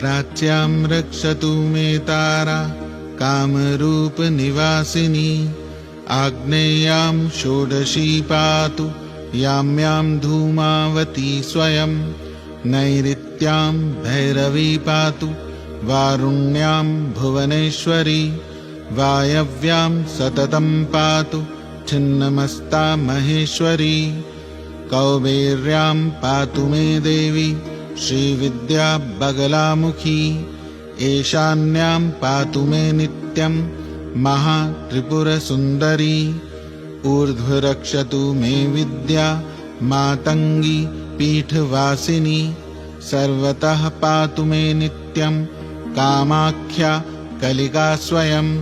प्राच्यां रक्षतु मे तारा कामरूपनिवासिनी। आग्नेयां षोडशी पातु याम्यां धूमावती स्वयं। नैऋत्यां भैरवी पातु वारुण्यां भुवनेश्वरी। वायव्यां सततं पातु छिन्नमस्ता महेश्वरी। कौबेर्यां पातु मे देवी श्रीविद्या बगलामुखी ईशान्यां पातु मे नित्यं महात्रिपुरसुन्दरी। ऊर्ध्वरक्षतु मे विद्या मातङ्गी पीठवासिनी। सर्वतः पातु मे नित्यं कामाख्या कलिका स्वयं।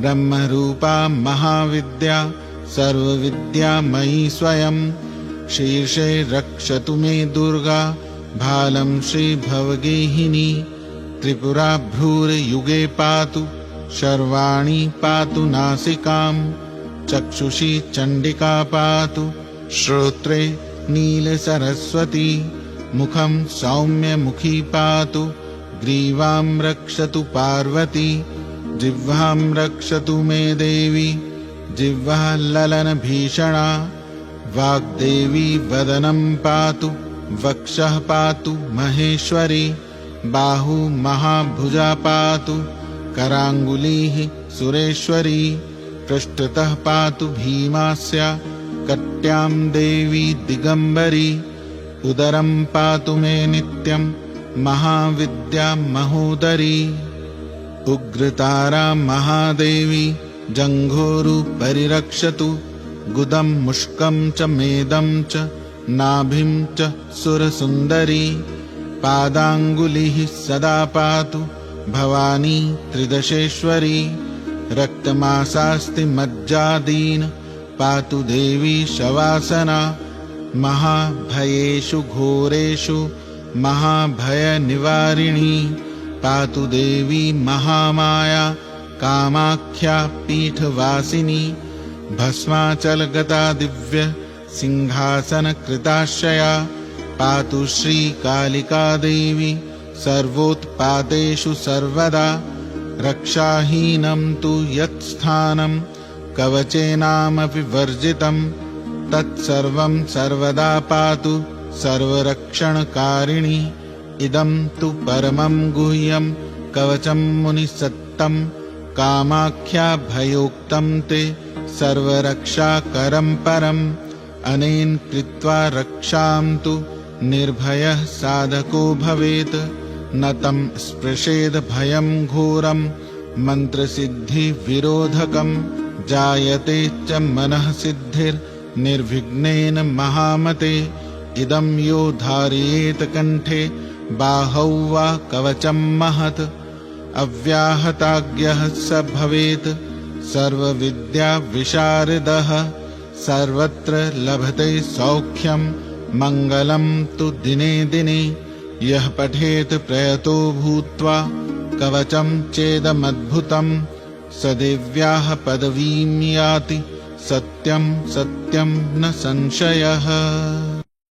ब्रह्मरूपा महाविद्या सर्वविद्यामयी स्वयं। शीर्षे रक्षतु मे दुर्गा भालं श्रीभवगेहिनी त्रिपुराभ्रूरयुगे पातु शर्वाणि पातु नासिकाम् चक्षुषी चण्डिका पातु श्रोत्रे नीलसरस्वती मुखं सौम्यमुखी पातु ग्रीवां रक्षतु पार्वती जिह्वां रक्षतु मे देवी जिह्वा ललनभीषणा वाग्देवी वदनं पातु वक्षः पातु महेश्वरी बाहु महाभुजा पातु कराङ्गुलीः सुरेश्वरी पृष्ठतः पातु भीमास्या कट्यां देवी दिगम्बरी उदरं पातु मे नित्यं महाविद्या महोदरी। उग्रतारा महादेवी जङ्घोरु परिरक्षतु गुदं मुष्कं च मेदं च नाभिं च सुरसुन्दरी पादाङ्गुलिः सदा पातु भवानी त्रिदशेश्वरी। रक्तमासास्ति मज्जादीन पातु देवी शवासना। महाभयेषु घोरेषु महाभयनिवारिणी। पातु देवी महामाया कामाख्या पीठवासिनी। भस्माचलगता दिव्य सिंहासनकृताश्रया पातु श्रीकालिका देवी सर्वोत्पादेषु सर्वदा। रक्षाहीनं तु यत्स्थानं कवचेनामपि वर्जितं तत्सर्वं सर्वदा पातु सर्वरक्षणकारिणी। इदं तु परमं गुह्यं कवचं मुनिसत्तं कामाख्याभयोक्तं ते सर्वरक्षाकरं परम् अनेन कृत्वा रक्षां तु निर्भयः साधको भवेत्। न तं स्पृशेद भयं घोरं मन्त्रसिद्धिविरोधकं जायते च मनः सिद्धिर्निर्विघ्नेन महामते। इदं यो धारयेत कण्ठे बाहौ वा कवचं महत्। अव्याहताज्ञः स भवेत् सर्वविद्याविशारदः सर्वत्र लभते सौख्यं मङ्गलं तु दिने दिने। यः पठेत् प्रयतो भूत्वा कवचं चेदमद्भुतं। स देव्याः पदवीं याति सत्यं सत्यं न संशयः